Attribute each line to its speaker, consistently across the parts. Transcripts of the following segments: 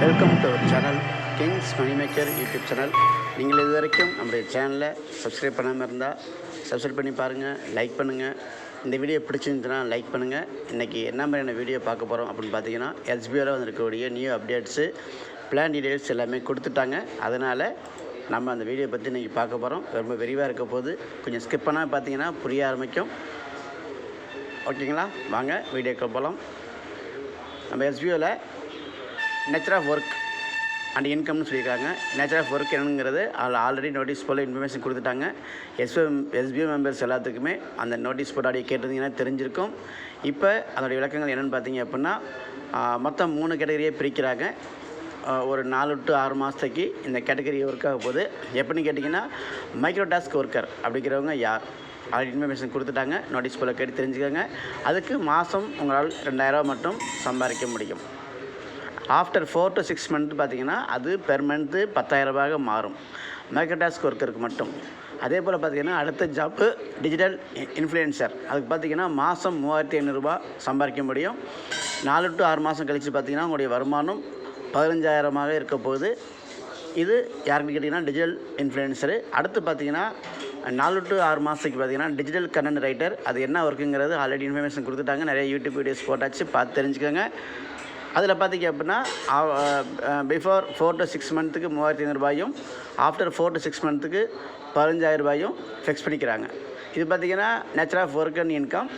Speaker 1: Welcome to our channel kings moneymaker YouTube channel நீங்கள் இது வரைக்கும் நம்முடைய சேனலை சப்ஸ்கிரைப் பண்ணாமல் இருந்தால் சப்ஸ்கிரைப் பண்ணி பாருங்கள் லைக் பண்ணுங்கள் இந்த வீடியோ பிடிச்சிருந்துச்சுன்னா லைக் பண்ணுங்கள் இன்றைக்கி என்ன மாதிரியான வீடியோ பார்க்க போகிறோம் அப்படின்னு பார்த்தீங்கன்னா எஸ்பிஓவில் வந்திருக்கக்கூடிய நியூ அப்டேட்ஸு பிளான் டீடைல்ஸ் எல்லாமே கொடுத்துட்டாங்க. அதனால் நம்ம அந்த வீடியோ பற்றி இன்றைக்கி பார்க்க போகிறோம் ரொம்ப விரிவாக இருக்க போது கொஞ்சம் ஸ்கிப் பண்ணால் பார்த்தீங்கன்னா புரிய ஆரம்பிக்கும். ஓகேங்களா வாங்க வீடியோக்கு போகலாம் நம்ம எஸ்பிஓவில் நேச்சர் ஆஃப் ஒர்க் அண்ட் இன்கம்னு சொல்லியிருக்காங்க. நேச்சர் ஆஃப் ஒர்க் என்னங்கிறது அதில் ஆல்ரெடி நோட்டீஸ் போல் இன்ஃபர்மேஷன் கொடுத்துட்டாங்க. எஸ்பிஎம் எஸ்பிஓ மெம்பர்ஸ் எல்லாத்துக்குமே அந்த நோட்டீஸ் போட்டாடி கேட்டிருந்தீங்கன்னா தெரிஞ்சிருக்கும். இப்போ அதோடைய விளக்கங்கள் என்னென்னு பார்த்தீங்க அப்படின்னா மொத்தம் மூணு கேட்டகரியை பிரிக்கிறாங்க. ஒரு நாலு டு ஆறு மாதத்துக்கு இந்த கேட்டகரி ஒர்க் ஆக போகுது. எப்படின்னு கேட்டிங்கன்னா மைக்ரோ டாஸ்க் ஒர்க்கர் அப்படிங்கிறவங்க யார்? ஆல்ரெடி இன்ஃபர்மேஷன் கொடுத்துட்டாங்க. நோட்டீஸ் போல் கேட்டு தெரிஞ்சுக்கோங்க. அதுக்கு மாதம் உங்களால் ரெண்டாயிரரூவா மட்டும் சம்பாதிக்க முடியும். After four to six month பார்த்தீங்கன்னா அது பெர் மந்த்து பத்தாயிரரூபாக மாறும். மைக்ரோடாஸ்க் ஒர்க்கருக்கு மட்டும். அதே போல் பார்த்தீங்கன்னா அடுத்த ஜாப்பு டிஜிட்டல் இன்ஃப்ளூயன்சர் அதுக்கு பார்த்தீங்கன்னா மாதம் மூவாயிரத்தி ஐநூறுரூபா சம்பாதிக்க முடியும். நாலு டு ஆறு மாதம் கழித்து பார்த்தீங்கன்னா உங்களுடைய வருமானம் பதினஞ்சாயிரமாக இருக்க போகுது. இது யாருன்னு கேட்டிங்கன்னா டிஜிட்டல் இன்ஃப்ளூயன்சரு அடுத்து பார்த்தீங்கன்னா நாலு டு ஆறு மாதத்துக்கு பார்த்தீங்கன்னா டிஜிட்டல் கண்டென்ட் ரைட்டர் அது என்ன ஒர்க்குங்கிறது ஆல்ரெடி இன்ஃபர்மேஷன் கொடுத்துட்டாங்க. நிறைய யூடியூப் வீடியோஸ் போட்டாச்சு. பார்த்து தெரிஞ்சுக்கோங்க. அதில் பார்த்தீங்க அப்படின்னா பிஃபோர் ஃபோர் டு சிக்ஸ் மந்த்துக்கு மூவாயிரத்தி ஐநூறுபாயும் ஆஃப்டர் ஃபோர் டு சிக்ஸ் மந்த்துக்கு பதினஞ்சாயிரம் ரூபாயும் ஃபிக்ஸ் பண்ணிக்கிறாங்க. இது பார்த்தீங்கன்னா nature of work and income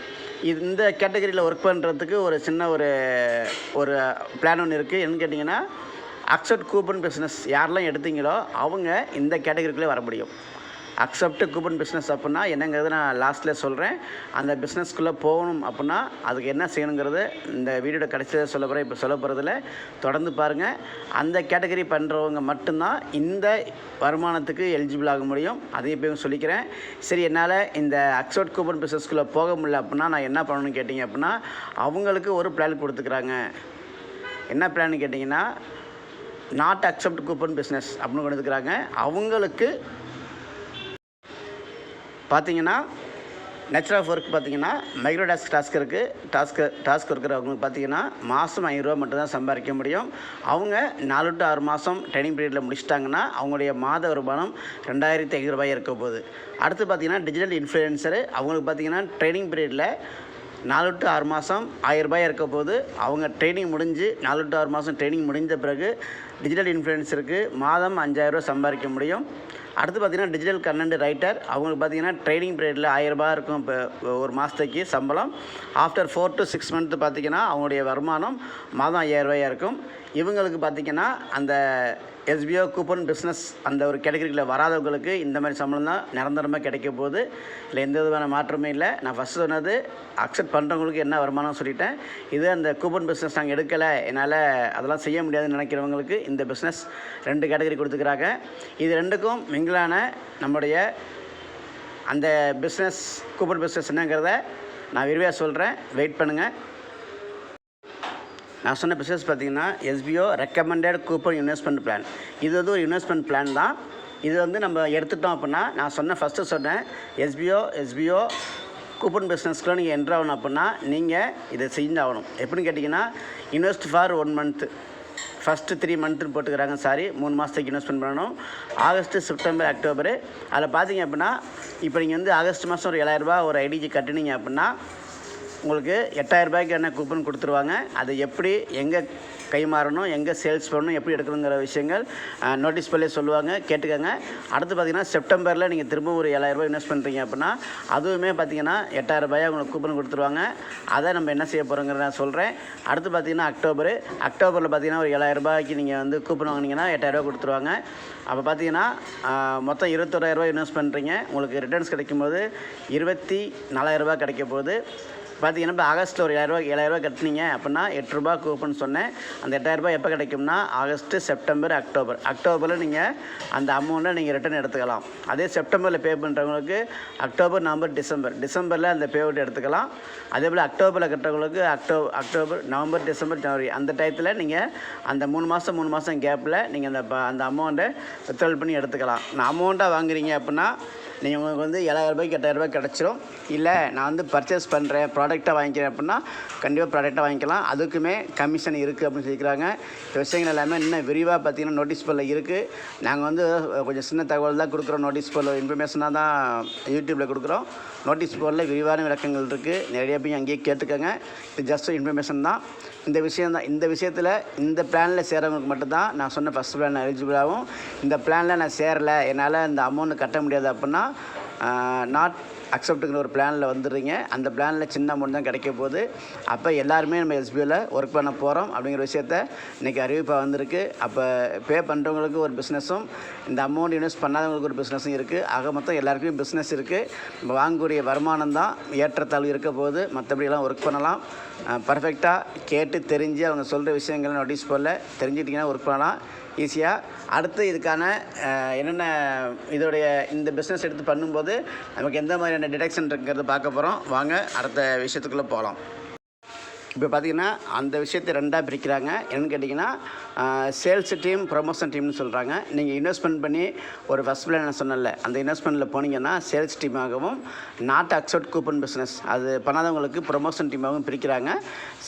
Speaker 1: இது இந்த கேட்டகரியில் ஒர்க் பண்ணுறதுக்கு ஒரு சின்ன ஒரு ஒரு பிளான் ஒன்று இருக்குது என்னன்னு கேட்டிங்கன்னா அக்செப்ட் கூப்பன் பிஸ்னஸ் யாரெல்லாம் எடுத்தீங்களோ அவங்க இந்த கேட்டகரிக்குள்ளே வர முடியும். அக்செப்ட் கூப்பன் பிஸ்னஸ் அப்படின்னா என்னங்கிறது நான் லாஸ்ட்டில் சொல்கிறேன் அந்த பிஸ்னஸ்க்குள்ளே போகணும் அப்படின்னா அதுக்கு என்ன செய்யணுங்கிறது இந்த வீடியோட கடைசியில் சொல்ல போகிறேன் இப்போ சொல்ல போகிறதுல தொடர்ந்து பாருங்கள் அந்த கேட்டகரி பண்ணுறவங்க மட்டும்தான் இந்த வருமானத்துக்கு எலிஜிபிள் ஆக முடியும். அதையும் போய் சொல்லிக்கிறேன். சரி என்னால் இந்த அக்செப்ட் கூப்பன் பிஸ்னஸ்க்குள்ளே போக முடியல அப்படின்னா நான் என்ன பண்ணணும்னு கேட்டிங்க அப்படின்னா அவங்களுக்கு ஒரு பிளான் கொடுத்துக்கிறாங்க. என்ன பிளான் கேட்டிங்கன்னா நாட் அக்செப்ட் கூப்பன் பிஸ்னஸ் அப்படின்னு கொண்டு அவங்களுக்கு பார்த்தீங்கன்னா நேச்சர் ஆஃப் ஒர்க் பார்த்தீங்கன்னா மைக்ரோ டாஸ்க் டாஸ்க் இருக்குது டாஸ்க்கு டாஸ்க் இருக்கிறவங்களுக்கு பார்த்தீங்கன்னா மாதம் ஐநூறுரூவா மட்டும்தான் சம்பாதிக்க முடியும். அவங்க நாலு டு ஆறு மாதம் ட்ரைனிங் பீரியடில் முடிச்சிட்டாங்கன்னா அவங்களுடைய மாத வருமானம் ரெண்டாயிரத்தி ஐநூறுரூபாய் இருக்க போகுது. அடுத்து பார்த்தீங்கன்னா டிஜிட்டல் இன்ஃப்ளூயன்சரு அவங்களுக்கு பார்த்தீங்கன்னா ட்ரைனிங் பீரியடில் நாலு டு ஆறு மாதம் ஆயிரரூபாய் இருக்க போது அவங்க ட்ரைனிங் முடிஞ்சு நாலு டு ஆறு மாதம் ட்ரைனிங் முடிஞ்ச பிறகு டிஜிட்டல் இன்ஃப்ளூயன்ஸருக்கு மாதம் அஞ்சாயிரரூவா சம்பாதிக்க முடியும். அடுத்து பார்த்தீங்கன்னா டிஜிட்டல் கண்டென்ட் ரைட்டர் அவங்களுக்கு பார்த்தீங்கன்னா ட்ரைனிங் பீரியடில் ஆயிரரூபா இருக்கும் இப்போ ஒரு மாதத்துக்கு சம்பளம். After four to six month பார்த்தீங்கன்னா அவங்களுடைய வருமானம் மாதம் ஐயாயிரரூபாயாக இருக்கும். இவங்களுக்கு பார்த்தீங்கன்னா அந்த எஸ்பிஓ கூப்பன் பிஸ்னஸ் அந்த ஒரு கேட்டகரியில் வராதவங்களுக்கு இந்த மாதிரி சம்பளம் தான் நிரந்தரமாக கிடைக்க போகுது. இல்லை எந்த விதமான மாற்றமே இல்லை. நான் ஃபஸ்ட்டு சொன்னது அக்செப்ட் பண்ணுறவங்களுக்கு என்ன வருமானம் சொல்லிட்டேன். இது அந்த கூப்பன் பிஸ்னஸ் நாங்கள் எடுக்கலை. என்னால் அதெல்லாம் செய்ய முடியாதுன்னு நினைக்கிறவங்களுக்கு இந்த பிஸ்னஸ் ரெண்டு கேட்டகரி கொடுத்துக்கிறாங்க. இது ரெண்டுக்கும் மிங்கிலான நம்முடைய அந்த பிஸ்னஸ் கூப்பன் பிஸ்னஸ் என்னங்கிறத நான் விரிவாக சொல்கிறேன் வெயிட் பண்ணுங்கள் நான் சொன்ன பிஸ்னஸ் பார்த்தீங்கன்னா SPO recommended coupon investment plan இது வந்து ஒரு இன்வெஸ்ட்மெண்ட் பிளான் தான். இது வந்து நம்ம எடுத்துட்டோம் அப்படின்னா நான் சொன்ன ஃபஸ்ட்டு சொன்னேன் எஸ்பிஓ எஸ்பிஓ கூப்பன் பிஸ்னஸ்க்குள்ள நீங்கள் என்ட்ரு ஆகணும் அப்படின்னா நீங்கள் இதை செஞ்சாகணும் எப்படின்னு கேட்டிங்கன்னா invest for one month first three மந்த்துன்னு போட்டுக்கிறாங்க சாரி மூணு மாதத்துக்கு இன்வெஸ்ட்மெண்ட் பண்ணணும். ஆகஸ்ட்டு செப்டம்பர் அக்டோபரு அதில் பார்த்தீங்க அப்படின்னா இப்போ நீங்கள் வந்து ஆகஸ்ட் மாதம் ஒரு ஏழாயிரரூபா ஒரு ஐடிஜி கட்டினீங்க அப்படின்னா உங்களுக்கு எட்டாயிரம் ரூபாய்க்கான கூப்பன் கொடுத்துருவாங்க. அது எப்படி எங்கே கை மாறணும் எங்கே சேல்ஸ் பண்ணணும் எப்படி எடுக்கணுங்கிற விஷயங்கள் நோட்டீஸ் பண்ணி சொல்லுவாங்க கேட்டுக்கோங்க. அடுத்து பார்த்தீங்கன்னா செப்டம்பரில் நீங்கள் திரும்ப ஒரு ஏழாயிரரூபா இன்வெஸ்ட் பண்ணுறீங்க அப்படின்னா அதுவுமே பார்த்தீங்கன்னா எட்டாயிரரூபாய் உங்களுக்கு கூப்பன் கொடுத்துருவாங்க. அதை நம்ம என்ன செய்ய போகிறோங்கிறத நான் சொல்கிறேன் அடுத்து பார்த்தீங்கன்னா அக்டோபர். அக்டோபரில் பார்த்தீங்கன்னா ஒரு ஏழாயிரம் ரூபாய்க்கு நீங்கள் வந்து கூப்பன் வாங்கினீங்கன்னா எட்டாயிரரூபா கொடுத்துருவாங்க. அப்போ பார்த்தீங்கன்னா மொத்தம் இருபத்தோராயிரரூபா இன்வெஸ்ட் பண்ணுறீங்க உங்களுக்கு ரிட்டர்ன்ஸ் கிடைக்கும்போது இருபத்தி நாலாயிரரூபா கிடைக்க போகுது. பார்த்தீங்கன்னா இப்போ ஆகஸ்ட்டில் ஒரு ஏழாயிரரூபா ஏழாயிரரூபா கட்டினீங்க அப்படின்னா எட்டுரூபா கூப்பன் சொன்னேன். அந்த எட்டாயிரரூபா எப்போ கிடைக்கும்னா ஆகஸ்ட்டு செப்டம்பர் அக்டோபர். அக்டோபரில் நீங்கள் அந்த அமௌண்ட்டை நீங்கள் ரிட்டர்ன் எடுத்துக்கலாம். அதே செப்டம்பரில் பே பண்ணுறவங்களுக்கு அக்டோபர் நவம்பர் டிசம்பர். டிசம்பரில் அந்த பேமெண்ட் எடுத்துக்கலாம். அதே போல் அக்டோபரில் கட்டுறவங்களுக்கு அக்டோ அக்டோபர் நவம்பர் டிசம்பர் ஜனவரி. அந்த டயத்தில் நீங்கள் அந்த மூணு மாதம் மூணு மாதம் கேப்பில் நீங்கள் அந்த ப- அந்த அமௌண்ட்டை வித்ட்ரால் பண்ணி எடுத்துக்கலாம். நான் அமௌண்ட்டாக வாங்குறீங்க அப்படின்னா நீங்கள் உங்களுக்கு வந்து ஏழாயிரம் ரூபாய்க்கு எட்டாயிரம் ரூபாய் கிடச்சிரும். இல்லை நான் வந்து பர்ச்சேஸ் பண்ணுறேன் ப்ராடக்டாக வாங்கிக்கிறேன் அப்படின்னா கண்டிப்பாக ப்ராடக்டாக வாங்கிக்கலாம். அதுக்குமே கமிஷன் இருக்குது அப்படின்னு சொல்லிக்கிறாங்க. இந்த விஷயங்கள் எல்லாமே இன்னும் விரிவாக பார்த்தீங்கன்னா நோட்டீஸ் போர்டில் இருக்குது நாங்கள் வந்து கொஞ்சம் சின்ன தகவல் தான் கொடுக்குறோம் நோட்டீஸ் போர்டில் இன்ஃபர்மேஷனாக தான் யூடியூப்பில் கொடுக்குறோம். நோட்டீஸ் போர்டில் விரிவான விளக்கங்கள் இருக்குது நிறைய போய் அங்கேயே கேட்டுக்கோங்க. இது ஜஸ்ட் இன்ஃபர்மேஷன் தான். இந்த விஷயம் தான். இந்த விஷயத்தில் இந்த பிளானில் சேரவங்களுக்கு மட்டும்தான் நான் சொன்ன ஃபஸ்ட் பிளான் எலிஜிபிள் ஆகும். இந்த பிளானில் நான் சேரலை. என்னால் இந்த அமௌண்ட் கட்ட முடியாது அப்படின்னா நாட் அக்செப்ட்டுங்கிற ஒரு பிளானில் வந்துடுறீங்க. அந்த பிளானில் சின்ன அமௌண்ட் தான் கிடைக்க போகுது. அப்போ எல்லாருமே நம்ம எஸ்பிஐயில் ஒர்க் பண்ண போகிறோம் அப்படிங்கிற விஷயத்த இன்றைக்கி அறிவிப்பாக வந்திருக்கு. அப்போ பே பண்ணுறவங்களுக்கு ஒரு பிஸ்னஸும் இந்த அமௌண்ட் இன்வெஸ்ட் பண்ணாதவங்களுக்கு ஒரு பிஸ்னஸும் இருக்குது ஆக மொத்தம் எல்லாருக்குமே பிஸ்னஸ் இருக்குது நம்ம வாங்கக்கூடிய வருமானம் தான் ஏற்றத்தாழ்வு இருக்க போகுது. மற்றபடியெல்லாம் ஒர்க் பண்ணலாம். பர்ஃபெக்டாக கேட்டு தெரிஞ்சு அவங்க சொல்கிற விஷயங்களை நோட்டீஸ் போடல தெரிஞ்சிட்டிங்கன்னா ஒர்க் பண்ணலாம். ஈஸியாக அடுத்து இதுக்கான என்னென்ன இதோடைய இந்த பிஸ்னஸ் எடுத்து பண்ணும்போது நமக்கு எந்த மாதிரி என்னென்ன டிடெக்ஷன் இருக்கிறத பார்க்க போகிறோம் வாங்க அடுத்த விஷயத்துக்குள்ளே போகலாம் இப்போ பார்த்தீங்கன்னா அந்த விஷயத்தை ரெண்டாக பிரிக்கிறாங்க. என்னென்னு கேட்டிங்கன்னா சேல்ஸ் டீம் ப்ரொமோஷன் டீம்னு சொல்கிறாங்க நீங்கள் இன்வெஸ்ட்மெண்ட் பண்ணி ஒரு ஃபஸ்ட் பிளான் நான் சொன்னல அந்த இன்வெஸ்ட்மெண்ட்டில் போனீங்கன்னா சேல்ஸ் டீமாகவும் நாட் அக்செப்ட் கூப்பன் பிஸ்னஸ் அது பண்ணாதவங்களுக்கு ப்ரொமோஷன் டீமாகவும் பிரிக்கிறாங்க.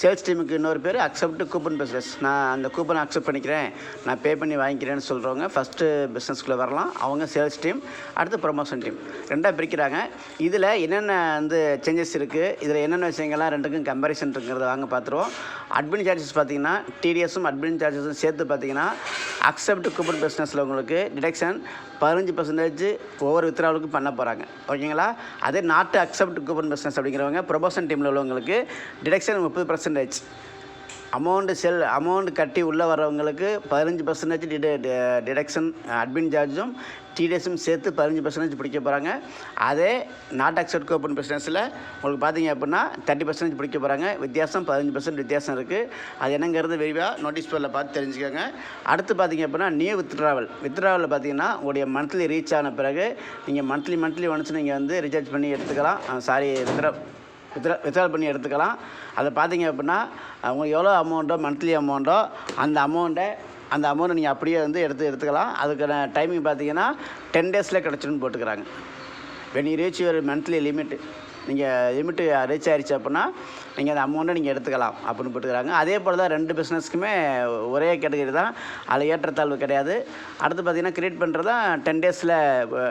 Speaker 1: சேல்ஸ் டீமுக்கு இன்னொரு பேர் அக்செப்ட் கூப்பன் பிஸ்னஸ் நான் அந்த கூப்பனை அக்செப்ட் பண்ணிக்கிறேன். நான் பே பண்ணி வாங்கிக்கிறேன்னு சொல்கிறவங்க ஃபஸ்ட்டு பிஸ்னஸ்க்குள்ளே வரலாம். அவங்க சேல்ஸ் டீம் அடுத்து ப்ரொமோஷன் டீம் ரெண்டாக பிரிக்கிறாங்க. இதில் என்னென்ன வந்து சேஞ்சஸ் இருக்குது இதில் என்னென்ன விஷயங்கள்லாம் ரெண்டுக்கும் கம்பேரிசன் இருக்கிறத வாங்க பார்த்துருவோம் அட்மின் சார்ஜஸ் பார்த்தீங்கன்னா டிடிஎஸும் அட்மின் சார்ஜஸும் சேர்த்து பார்த்தீங்கன்னா அக்செப்ட் கூப்பன் பிஸ்னஸில் உங்களுக்கு டிடக்ஷன் பதினஞ்சு பர்சன்டேஜ் ஒவ்வொரு வித்ராவுக்கும் பண்ண போகிறாங்க ஓகேங்களா அதே நாட்டு அக்செப்ட் கூப்பன் பிஸ்னஸ் அப்படிங்கிறவங்க ப்ரொபோஷன் டீமில் உள்ளவங்களுக்கு டிடக்ஷன் முப்பது பர்சன்டேஜ் அமௌண்ட்டு செல் அமௌண்ட் கட்டி உள்ளே வர்றவங்களுக்கு பதினஞ்சு பர்சன்டேஜ் டிட டிடக்ஷன் அட்மின் சார்ஜும் டிடிஎஸும் சேர்த்து பதினஞ்சு பர்சன்டேஜ் பிடிக்க போகிறாங்க அதே நாட் அக்செப்ட் கோப்பன் பிஸ்னஸில் உங்களுக்கு பார்த்தீங்க அப்படின்னா தேர்ட்டி பர்சன்டேஜ் பிடிக்க போகிறாங்க வித்தியாசம் பதினஞ்சு பர்சன்ட் வித்தியாசம் இருக்குது அது என்னங்கிறது விரிவாக நோட்டீஸ் போர்டில் பார்த்து தெரிஞ்சுக்கோங்க. அடுத்து பார்த்தீங்க அப்படின்னா நியூ வித்ட்ராவல் வித்ட்ராவலில் பார்த்தீங்கன்னா உங்களுடைய மந்த்லி ரீச் ஆன பிறகு நீங்கள் மந்த்லி மந்த்லி ஒன்ஸ் நீங்கள் வந்து ரீசார்ஜ் பண்ணி எடுத்துக்கலாம். சாரி வித்ரா வித்ரா வித்ரா பண்ணி எடுத்துக்கலாம். அதை பார்த்தீங்க அப்படின்னா உங்களுக்கு எவ்வளோ அமௌண்ட்டோ மந்த்லி அமௌண்ட்டோ அந்த அமௌண்ட்டை அந்த அமௌண்ட்டை நீங்கள் அப்படியே வந்து எடுத்து எடுத்துக்கலாம். அதுக்கான டைமிங் பார்த்தீங்கன்னா டென் டேஸில் கிடச்சிடுன்னு போட்டுக்கிறாங்க. When you reach your monthly limit நீங்கள் லிமிட்டு ரீச் ஆயிடுச்சு அப்படின்னா நீங்கள் அந்த அமௌண்ட்டை நீங்கள் எடுத்துக்கலாம் அப்படின்னு போட்டுக்கிறாங்க. அதே போல் தான் ரெண்டு பிஸ்னஸ்க்குமே ஒரே கேட்டகரி தான். அதில் ஏற்றத்தாழ்வு கிடையாது. அடுத்து பார்த்தீங்கன்னா கிரியேட் பண்ணுறது தான் டென் டேஸில்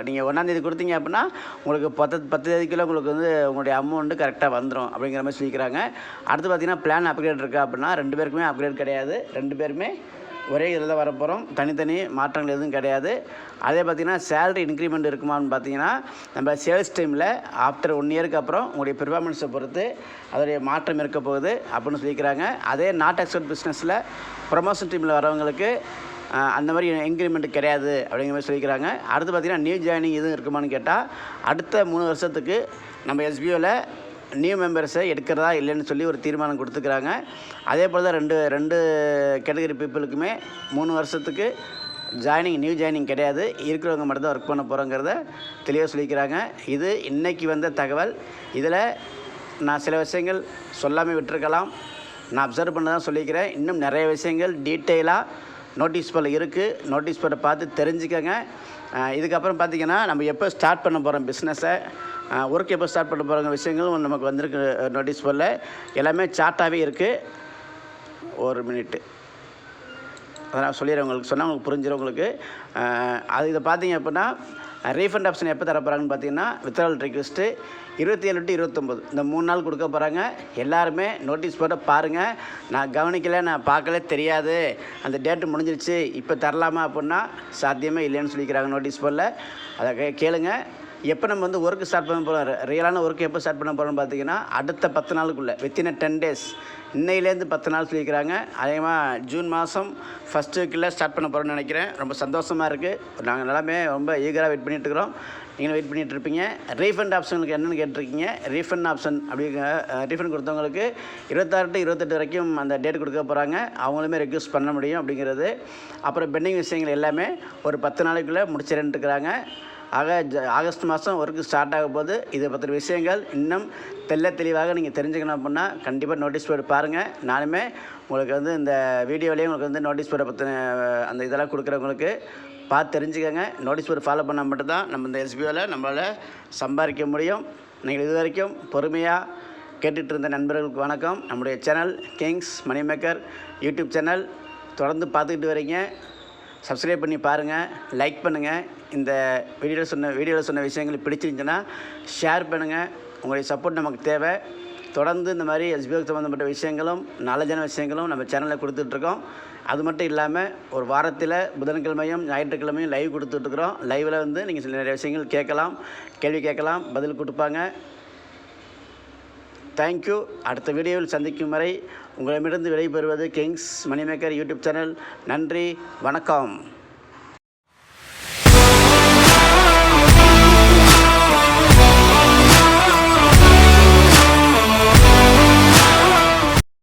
Speaker 1: நீங்கள் ஒன்றாந்தேதி கொடுத்தீங்க அப்படின்னா உங்களுக்கு பத்து பத்து தேதிக்குள்ளே உங்களுக்கு வந்து உங்களுடைய அமௌண்ட்டு கரெக்டாக வந்துடும் அப்படிங்கிற மாதிரி சொல்லிக்கிறாங்க. அடுத்து பார்த்தீங்கன்னா பிளான் அப்கிரேட் இருக்கா அப்படின்னா ரெண்டு பேருக்குமே அப்கிரேட் கிடையாது. ரெண்டு பேருமே ஒரே இதில் தான் வரப்போகிறோம். தனித்தனி மாற்றங்கள் எதுவும் கிடையாது. அதே பார்த்திங்கன்னா சேலரி இன்க்ரிமெண்ட் இருக்குமான்னு பார்த்தீங்கன்னா நம்ம சேல்ஸ் டைமில் ஆஃப்டர் ஒன் இயருக்கு அப்புறம் உங்களுடைய பெர்ஃபார்மன்ஸை பொறுத்து அதோடைய மாற்றம் இருக்க போகுது அப்படின்னு சொல்லிக்கிறாங்க. அதே நாட் எக்ஸ்போர்ட் பிஸ்னஸில் ப்ரொமோஷன் டீமில் வரவங்களுக்கு அந்த மாதிரி இன்க்ரிமெண்ட் கிடையாது அப்படிங்கிற மாதிரி சொல்லிக்கிறாங்க. அடுத்து பார்த்திங்கன்னா நியூ ஜாயினிங் எதுவும் இருக்குமான்னு கேட்டால் அடுத்த மூணு வருஷத்துக்கு நம்ம எஸ்பிஓவில் நியூ மெம்பர்ஸை எடுக்கிறதா இல்லைன்னு சொல்லி ஒரு தீர்மானம் கொடுத்துக்கிறாங்க. அதே போல் தான் ரெண்டு ரெண்டு கேட்டகரி பீப்புளுக்குமே மூணு வருஷத்துக்கு ஜாயினிங் நியூ ஜாயினிங் கிடையாது. இருக்கிறவங்க மட்டும் தான் ஒர்க் பண்ண போகிறோங்கிறத தெளிவாக சொல்லிக்கிறாங்க. இது இன்றைக்கி வந்த தகவல். இதில் நான் சில விஷயங்கள் சொல்லாமல் விட்டுருக்கலாம். நான் அப்சர்வ் பண்ண தான் சொல்லிக்கிறேன். இன்னும் நிறைய விஷயங்கள் டீட்டெயிலாக நோட்டீஸ் போர்டில் இருக்குது நோட்டீஸ் போர்டை பார்த்து தெரிஞ்சுக்கோங்க. இதுக்கப்புறம் பார்த்தீங்கன்னா நம்ம எப்போ ஸ்டார்ட் பண்ண போகிறோம் பிஸ்னஸை ஒர்க் எப்போ ஸ்டார்ட் பண்ண போகிற விஷயங்களும் நமக்கு வந்திருக்கு நோட்டீஸ் போல். எல்லாமே சார்ட்டாகவே இருக்குது ஒரு மினிட்டு அதை நான் சொல்லிடுறேன் உங்களுக்கு. சொன்னால் உங்களுக்கு புரிஞ்சிடும் உங்களுக்கு. அது இதை பார்த்தீங்க அப்படின்னா ரீஃபண்ட் ஆப்ஷன் எப்போ தர போகிறாங்கன்னு பார்த்தீங்கன்னா வித்ரால் ரிக்வெஸ்ட்டு இருபத்தி ஏழு டு இருபத்தொம்போது. இந்த மூணு நாள் கொடுக்க போகிறாங்க எல்லாருமே நோட்டீஸ் போட்டால் பாருங்கள் நான் கவனிக்கலை நான் பார்க்கல தெரியாது. அந்த டேட்டு முடிஞ்சிருச்சு. இப்போ தரலாமா அப்படின்னா சாத்தியமே இல்லைன்னு சொல்லிக்கிறாங்க நோட்டீஸ் போர்டில் அதை கே எப்போ நம்ம வந்து ஒர்க்கு ஸ்டார்ட் பண்ண போகிறோம் ரியலான ஒர்க்கு எப்போ ஸ்டார்ட் பண்ண போகிறோம்னு பார்த்தீங்கன்னா அடுத்த பத்து நாளுக்குள்ளே வித்தின் டென் டேஸ் இன்னையிலேருந்து பத்து நாள் சொல்லியிருக்கிறாங்க. அதேமாக ஜூன் மாதம் ஃபஸ்ட் வீக்கில் ஸ்டார்ட் பண்ண போகிறோம்னு நினைக்கிறேன். ரொம்ப சந்தோஷமாக இருக்குது நாங்கள் எல்லாமே ரொம்ப ஈகராக வெயிட் பண்ணிட்டு இருக்கிறோம். வெயிட் பண்ணிகிட்டு இருப்பீங்க. ரீஃபண்ட் ஆப்ஷனுக்கு என்னென்னு கேட்டிருக்கீங்க. ரீஃபண்ட் ஆப்ஷன் அப்படி ரீஃபண்ட் கொடுத்தவங்களுக்கு இருபத்தாறு டு இருபத்தெட்டு வரைக்கும் அந்த டேட் கொடுக்க போகிறாங்க அவங்களுமே ரெக்யூஸ் பண்ண முடியும் அப்படிங்கிறது. அப்புறம் பெண்டிங் விஷயங்கள் எல்லாமே ஒரு பத்து நாளைக்குள்ளே முடிச்சிடன்ட்டுருக்கிறாங்க ஆக ஜ ஆகஸ்ட் மாதம் ஒர்க்கு ஸ்டார்ட் ஆக போது இதை பற்றின விஷயங்கள் இன்னும் தெள்ள தெளிவாக நீங்கள் தெரிஞ்சுக்கணும் அப்படின்னா கண்டிப்பாக நோட்டீஸ் போர்டு பாருங்கள் நானுமே உங்களுக்கு வந்து இந்த வீடியோலேயே உங்களுக்கு வந்து நோட்டீஸ் போர்டை பற்றின அந்த இதெல்லாம் கொடுக்குறவங்களுக்கு பார்த்து தெரிஞ்சுக்கோங்க. நோட்டீஸ் போர்டு ஃபாலோ பண்ணால் மட்டும்தான் நம்ம இந்த எஸ்பிஓவில் நம்மளால் சம்பாதிக்க முடியும். நீங்கள் இது வரைக்கும் பொறுமையாக கேட்டுட்டு இருந்த நண்பர்களுக்கு வணக்கம். நம்முடைய channel Kings Moneymaker YouTube channel தொடர்ந்து பார்த்துக்கிட்டு வரீங்க. சப்ஸ்கிரைப் பண்ணி பாருங்கள் லைக் பண்ணுங்கள் இந்த வீடியோவில் சொன்ன வீடியோவில் சொன்ன விஷயங்கள் பிடிச்சிருந்துச்சுன்னா ஷேர் பண்ணுங்கள் உங்களுடைய சப்போர்ட் நமக்கு தேவை. தொடர்ந்து இந்த மாதிரி எஸ்பிஓக்கு சம்மந்தப்பட்ட விஷயங்களும் நாலேஜான விஷயங்களும் நம்ம சேனலில் கொடுத்துட்ருக்கோம் அது மட்டும் இல்லாமல் ஒரு வாரத்தில் புதன்கிழமையும் ஞாயிற்றுக்கிழமையும் லைவ் கொடுத்துட்ருக்குறோம் லைவில் வந்து நீங்கள் சில நிறைய விஷயங்கள் கேட்கலாம் கேள்வி கேட்கலாம் பதில் கொடுப்பாங்க. தேங்க்யூ அடுத்த வீடியோவில் சந்திக்கும் வரை உங்களிடமிருந்து விடைபெறுவது கிங்ஸ் மணிமேக்கர் யூடியூப் சேனல் நன்றி. வணக்கம்.